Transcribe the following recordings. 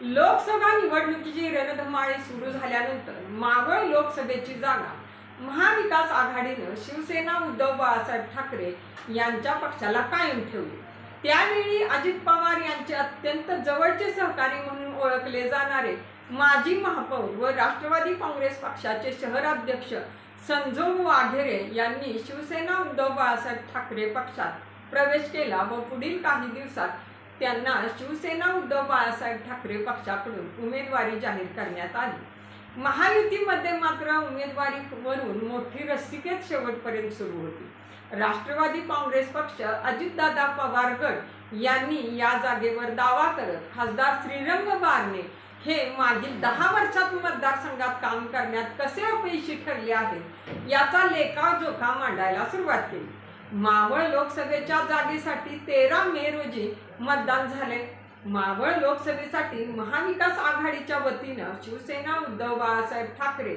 लोकसभा निवडणुकीची रणधमाळी सुरू झाल्यानंतर मावळ लोकसभेची जागा महाविकास आघाडीनं शिवसेना उद्धव बाळासाहेब ठाकरे यांच्या पक्षाला कायम ठेवली. त्यावेळी अजित पवार यांचे अत्यंत जवळचे सहकारी म्हणून ओळखले जाणारे माजी महापौर व राष्ट्रवादी काँग्रेस पक्षाचे शहराध्यक्ष संजोग वाघेरे यांनी शिवसेना उद्धव बाळासाहेब ठाकरे पक्षात प्रवेश केला व पुढील काही दिवसात त्यांना शिवसेना उद्धव बाळासाहेब ठाकरे पक्षाकडून उमेदवारी जाहीर करण्यात आली. महायुतीमध्ये मात्र उमेदवारीवरून मोठी रस्सिकेत शेवटपर्यंत सुरू होती. राष्ट्रवादी काँग्रेस पक्ष अजितदादा पवार गट यांनी या जागेवर दावा करत खासदार श्रीरंग बारणे हे मागील दहा वर्षात मतदारसंघात काम करण्यात कसे अपयशी ठरले आहेत याचा लेखाजोखा मांडायला सुरुवात केली. मावळ लोकसभेच्या जागेसाठी तेरा मे रोजी मतदान झाले. मावळ लोकसभेसाठी महाविकास आघाडीच्या वतीनं शिवसेना उद्धव बाळासाहेब ठाकरे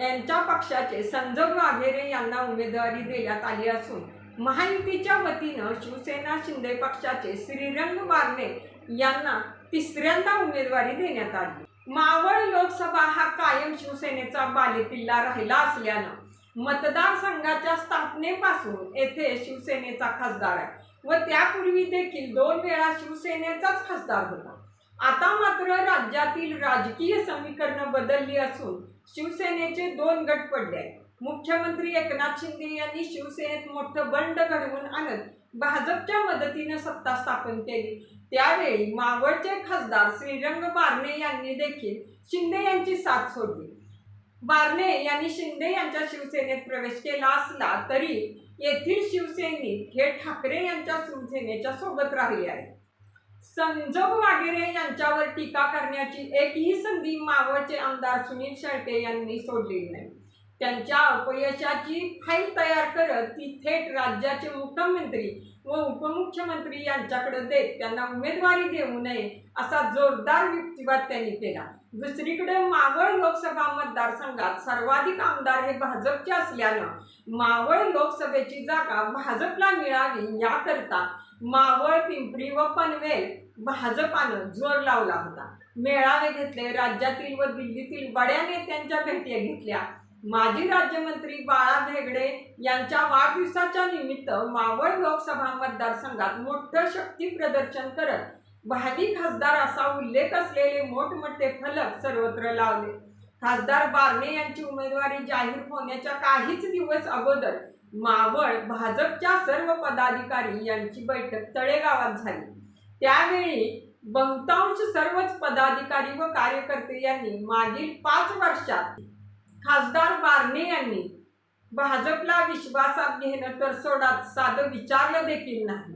यांच्या पक्षाचे संजय वाघेरे यांना उमेदवारी देण्यात आली असून महायुतीच्या वतीनं शिवसेना शिंदे पक्षाचे श्रीरंग बारणे यांना तिसऱ्यांदा उमेदवारी देण्यात आली. मावळ लोकसभा हा कायम शिवसेनेचा बालेकिल्ला राहिला असल्यानं मतदारसंघाच्या स्थापनेपासून येथे शिवसेनेचा खासदार आहे. व त्यापूर्वी देखील दोन वेळा शिवसेनेचाच खासदार होता. आता मात्र राज्यातील राजकीय समीकरणं बदलली असून शिवसेनेचे दोन गट पडले आहेत. मुख्यमंत्री एकनाथ शिंदे यांनी शिवसेनेत मोठं बंड घडवून आणत भाजपच्या मदतीनं सत्ता स्थापन केली. त्यावेळी मावळचे खासदार श्रीरंग बारणे यांनी देखील शिंदे यांची साथ सोडली. बारणे यांनी शिंदे यांच्या शिवसेनेत प्रवेश केला असला तरी येथील शिवसैनिक हे ठाकरे यांच्या शिवसेनेच्या सोबत राहिले आहेत. संजोग वागेरे यांच्यावर टीका करण्याची एकही संधी मावळचे आमदार सुनील शेळके यांनी सोडलेली नाही. त्यांच्या अपयशाची फाईल तयार करत ती थेट राज्याचे मुख्यमंत्री व उपमुख्यमंत्री यांच्याकडे देत त्यांना उमेदवारी देऊ नये असा जोरदार युक्तिवाद त्यांनी केला. दुसरीकडे मावळ लोकसभा मतदारसंघात सर्वाधिक आमदार हे भाजपचे असल्यानं मावळ लोकसभेची जागा भाजपला मिळावी याकरता मावळ पिंपरी व पनवेल भाजपानं जोर लावला होता. मेळावे घेतले राज्यातील व दिल्लीतील बड्या नेत्यांच्या भेटी घेतल्या. माजी राज्यमंत्री बाळा भेगडे यांच्या वाढदिवसाच्या निमित्त मावळ लोकसभा मतदारसंघात मोठं शक्ती प्रदर्शन करत भावी खासदार असा उल्लेख असलेले मोठमोठे फलक सर्वत्र लावले. खासदार बारणे यांची उमेदवारी जाहीर होण्याच्या काहीच दिवस अगोदर मावळ भाजपच्या सर्व पदाधिकारी यांची बैठक तळेगावात झाली. त्यावेळी बहुतांश सर्वच पदाधिकारी व कार्यकर्ते यांनी मागील पाच वर्षात खासदार बारणे यांनी भाजपला विश्वासात घेणं तर सोडात साधं विचारलं देखील नाही.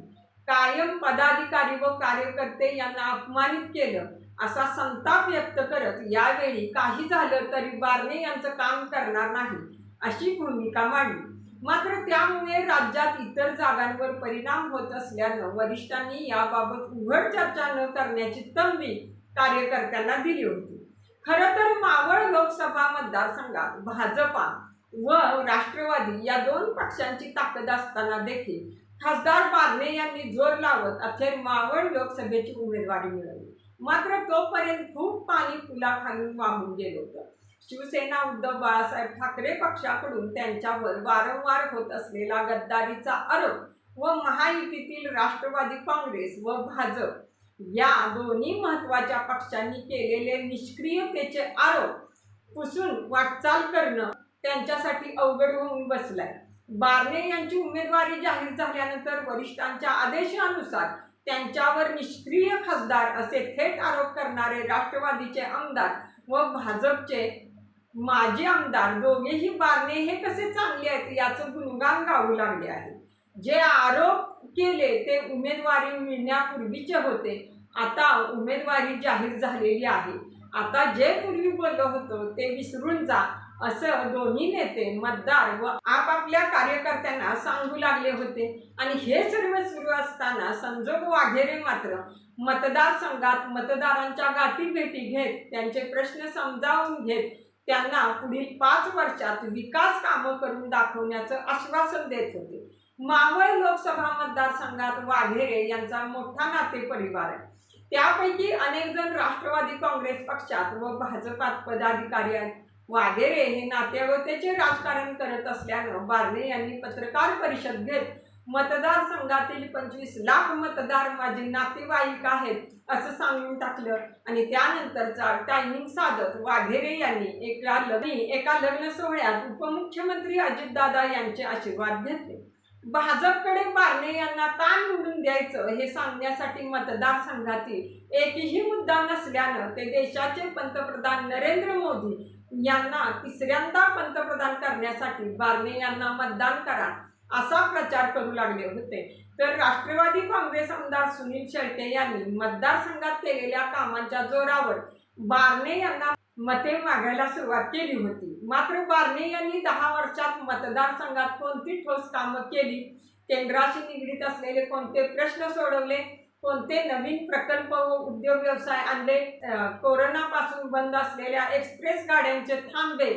कायम पदाधिकारी व कार्यकर्ते यांना अपमानित केलं असा संताप व्यक्त करत यावेळी काही झालं तरी बारणे यांचं काम करणार नाही अशी भूमिका मांडली. मात्र त्यामुळे राज्यात इतर जागांवर परिणाम होत असल्यानं वरिष्ठांनी याबाबत उघड चर्चा न करण्याची तंबी कार्यकर्त्यांना दिली होती. खरं तर मावळ लोकसभा मतदारसंघात भाजपा व राष्ट्रवादी या दोन पक्षांची ताकद असताना देखील खासदार बारणे यांनी जोर लावत अखेर मावळ लोकसभेची उमेदवारी मिळवली. मात्र तोपर्यंत खूप पाणी पुलाखालून वाहून गेलं होतं. शिवसेना उद्धव बाळासाहेब ठाकरे पक्षाकडून त्यांच्यावर वारंवार होत असलेला गद्दारीचा आरोप व महायुतीतील राष्ट्रवादी काँग्रेस व भाजप या दोन्ही महत्त्वाच्या पक्षांनी केलेले निष्क्रियतेचे आरोप पुसून वाटचाल करणं त्यांच्यासाठी अवघड होऊन बसलाय. बारणे यांची उमेदवारी जाहीर झाल्यानंतर वरिष्ठांच्या आदेशानुसार त्यांच्यावर निष्क्रिय खासदार असे थेट आरोप करणारे राष्ट्रवादीचे आमदार व भाजपचे माजी आमदार दोघेही बारणे हे कसे चांगले आहेत याचं गुणगान गाऊ लागले आहे. जे आरोप केले ते उमेदवारी मिळण्यापूर्वीचे होते. आता उमेदवारी जाहीर झालेली आहे. आता जे पूर्वी बोललं होतं ते विसरून जा. असं दोन्ही नेते मतदार व आपापल्या कार्यकर्त्यांना सांगू लागले होते. आणि हे सर्व सुरू असताना संजोग वाघेरे मात्र मतदारसंघात मतदारांच्या गाठी भेटी घेत त्यांचे प्रश्न समजावून घेत त्यांना पुढील पाच वर्षात विकास कामं करून दाखवण्याचं आश्वासन देत होते. मावळ लोकसभा मतदारसंघात वाघेरे यांचा मोठा नाते परिवार आहे. त्यापैकी अनेक जण राष्ट्रवादी काँग्रेस पक्षात व भाजपात पदाधिकारी आहेत. वागेरे हे नातेवाईकाचे राजकारण करत असल्यानं बारणे यांनी पत्रकार परिषद घेत मतदारसंघातील पंचवीस लाख मतदार माझे नातेवाईक आहेत असं सांगून टाकलं. आणि त्यानंतरचा टायमिंग साधत वाघेरे यांनी एका लग्न एका लग्न सोहळ्यात उपमुख्यमंत्री अजितदादा यांचे आशीर्वाद घेतले. भाजपकडे बारणे यांना का निवडून द्यायचं हे सांगण्यासाठी मतदारसंघातील एकही मुद्दा नसल्यानं ते देशाचे पंतप्रधान नरेंद्र मोदी यांना तिसऱ्यांदा पंतप्रधान करण्यासाठी बारणे यांना मतदान करा असा प्रचार करू लागले होते. तर राष्ट्रवादी काँग्रेस आमदार सुनील शेळके यांनी मतदारसंघात केलेल्या कामांच्या जोरावर बारणे यांना मते मागायला सुरुवात केली होती. मात्र बारणे यांनी दहा वर्षात मतदारसंघात कोणती ठोस कामं केली? केंद्राशी निगडीत असलेले कोणते प्रश्न सोडवले? कोणते नवीन प्रकल्प व उद्योग व्यवसाय आणले? कोरोनापासून बंद असलेल्या एक्सप्रेस गाड्यांचे थांबे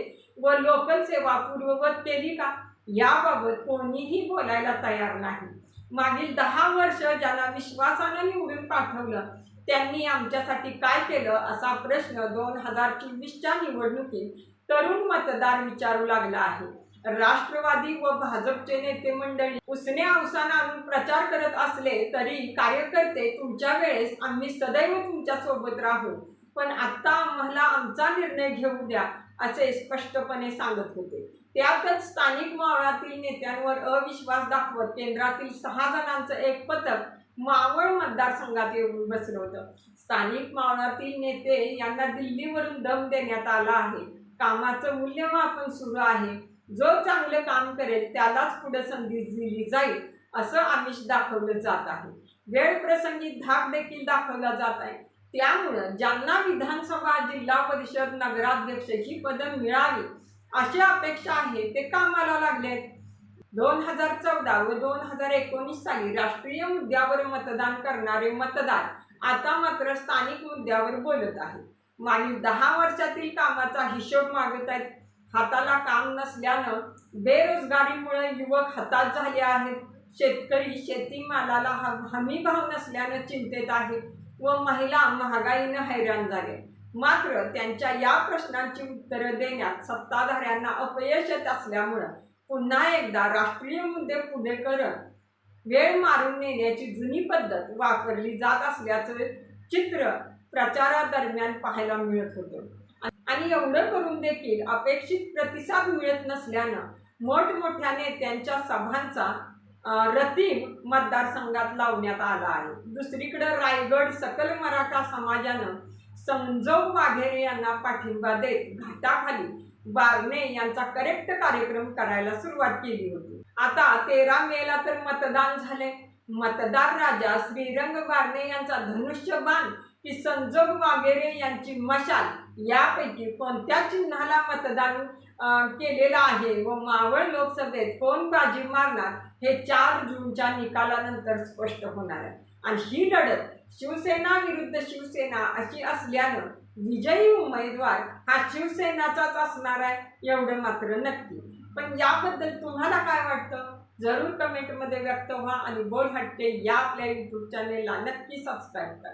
व लोकल सेवा पूर्ववत केली का? याबाबत कोणीही बोलायला तयार नाही. मागील दहा वर्ष ज्यांना विश्वासानं निवडून पाठवलं त्यांनी आमच्यासाठी काय केलं असा प्रश्न दोन हजार चोवीसच्या निवडणुकीत तरुण मतदार विचारू लागला आहे. राष्ट्रवादी व भाजपचे नेते मंडळी उसने अवसान आणून प्रचार करत असले तरी कार्यकर्ते तुमच्या वेळेस आम्ही सदैव तुमच्यासोबत राहू. पण आता आम्हाला आमचा निर्णय घेऊ द्या असे स्पष्टपणे सांगत होते. त्यातच स्थानिक मावळातील नेत्यांवर अविश्वास दाखवत केंद्रातील सहा जणांचं एक पथक मावळ मतदारसंघात येऊन बसलं होतं. स्थानिक मावळातील नेते यांना दिल्लीवरून दम देण्यात आला आहे. कामाचं मूल्यमापन सुरू आहे. जो चांगलं काम करेल त्यालाच पुढे संधी दिली जाईल असं आमिष दाखवलं जात आहे. वेळ प्रसंगी धाक देखील दाखवला जात आहे. त्यामुळं ज्यांना विधानसभा जिल्हा परिषद नगराध्यक्ष ही पदं मिळावी अशी अपेक्षा आहे ते कामाला लागलेत. दोन हजार चौदा व दोन हजार एकोणीस साली राष्ट्रीय मुद्द्यावर मतदान करणारे मतदार आता मात्र स्थानिक मुद्द्यावर बोलत आहेत. मागील दहा वर्षातील कामाचा हिशोब मागत आहेत. हाताला काम नसल्यानं बेरोजगारीमुळे युवक हताश झाले आहेत. शेतकरी शेतीमालाला हा हमी भाव नसल्यानं चिंतेत आहेत व महिला महागाईनं हैराण झाले. मात्र त्यांच्या या प्रश्नांची उत्तरं देण्यात सत्ताधाऱ्यांना अपयश येत असल्यामुळं पुन्हा एकदा राष्ट्रीय मुद्दे पुढे करत वेळ मारून नेण्याची जुनी पद्धत वापरली जात असल्याचं चित्र प्रचारादरम्यान पाहायला मिळत होतं. आणि एवढं करून देखील अपेक्षित प्रतिसाद मिळत नसल्यानं मोठमोठ्या नेत्यांच्या सभांचा रतीम रतीब मतदारसंघात लावण्यात आला आहे. दुसरीकडे रायगड सकल मराठा समाजानं समजव वाघेरे यांना पाठिंबा देत घाटाखाली बारणे यांचा करेक्ट कार्यक्रम करायला सुरुवात केली होती. आता तेरा मेला तर मतदान झाले मतदार राजा श्रीरंग बारणे यांचा धनुष्यबाण की संजोग वागेरे यांची मशाल यापैकी कोणत्या चिन्हाला मतदान केलेलं आहे व मावळ लोकसभेत कोण बाजी मारणार हे चार जूनच्या निकालानंतर स्पष्ट होणार आहे. आणि ही लढत शिवसेना विरुद्ध शिवसेना अशी असल्यानं विजयी उमेदवार हा शिवसेनाचाच असणार आहे एवढं मात्र नक्की. पण याबद्दल तुम्हाला काय वाटतं? जरूर कमेंटमध्ये व्यक्त व्हा आणि बोल हटके या आपल्या यूट्यूब चॅनेलला नक्की सबस्क्राईब करा.